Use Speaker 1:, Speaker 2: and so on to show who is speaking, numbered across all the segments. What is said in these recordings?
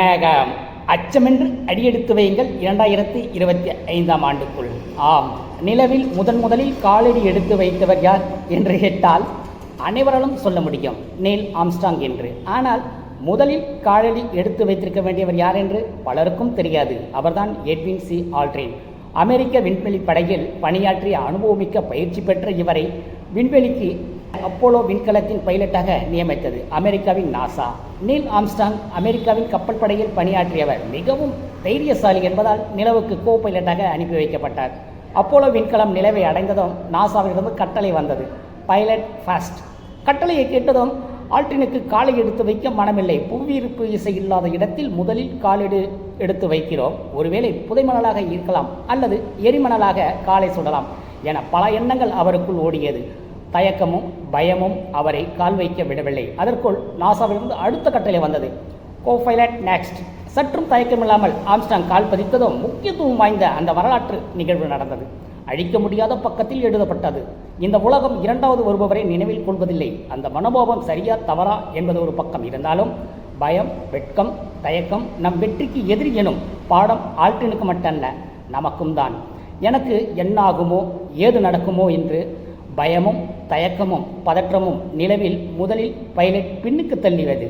Speaker 1: கனகம் அச்சமென்று அடியெடுத்து வையுங்கள் இரண்டாயிரத்தி இருபத்தி ஐந்தாம் ஆண்டுக்குள். ஆம் நிலவில் முதன் முதலில் காலடி எடுத்து வைத்தவர் யார் என்று கேட்டால் அனைவராலும் சொல்ல முடியும் நீல் ஆம்ஸ்டாங் என்று. ஆனால் முதலில் காலடி எடுத்து வைத்திருக்க வேண்டியவர் யார் என்று பலருக்கும் தெரியாது. அவர்தான் எட்வின் சி. ஆல்ட்ரின். அமெரிக்க விண்வெளி படையில் பணியாற்றிய அனுபவமிக்க பயிற்சி பெற்ற இவரை விண்வெளிக்கு அப்போலோ விண்கலத்தின் பைலட்டாக நியமித்தது அமெரிக்காவின் நாசா. நீல் ஆம்ஸ்டாங் அமெரிக்காவின் கப்பல் படையில் பணியாற்றியவர் மிகவும் தைரியசாலி என்பதால் நிலவுக்கு கோ பைலட்டாக அனுப்பி வைக்கப்பட்டார். அப்போலோ விண்கலம் நிலவை அடைந்ததும் நாசாவிலிருந்து கட்டளை வந்தது. Pilot fast. கட்டளையை கேட்டதும் ஆல்ட்ரினுக்கு காலை எடுத்து வைக்க மனமில்லை. புவியீர்ப்பு இசை இல்லாத இடத்தில் முதலில் காலெடு எடுத்து வைக்கிறோம். ஒருவேளை புதைமணலாக இருக்கலாம் அல்லது எரிமணலாக காலை சுடலாம் என பல எண்ணங்கள் அவருக்குள் ஓடியது. தயக்கமும் பயமும் அவரை கால் வைக்க விடவில்லை. அதற்குள் நாசாவிலிருந்து அடுத்த கட்டளை வந்தது. கோபைலட் நெக்ஸ்ட் சற்றும் தயக்கமில்லாமல் ஆம்ஸ்டாங் கால் பதித்ததும் முக்கியத்துவம் வாய்ந்த அந்த வரலாற்று நிகழ்வு நடந்தது. அழிக்க முடியாத பக்கத்தில் எழுதப்பட்டது. இந்த உலகம் இரண்டாவது வருபவரை நினைவில் கொள்வதில்லை. அந்த மனோபாவம் சரியா தவறா என்பது ஒரு பக்கம். இருந்தாலும் பயம் வெட்கம் தயக்கம் நம் வெற்றிக்கு எதிரி எனும் பாடம் ஆல்டினுக்கு மட்டும் அல்ல நமக்கும் தான் எனக்கு என்னாகுமோ ஏது நடக்குமோ என்று பயமும் தயக்கமும் பதற்றமும் நிலவில் முதலில் பைலட் பின்னுக்கு தள்ளியது.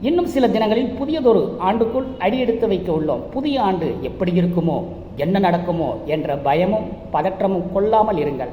Speaker 1: இன்னும் சில தினங்களில் புதியதொரு ஆண்டுக்குள் அடியெடுத்து வைக்க உள்ளோம். புதிய ஆண்டு எப்படி இருக்குமோ என்ன நடக்குமோ என்ற பயமும் பதற்றமும் கொள்ளாமல் இருங்கள்.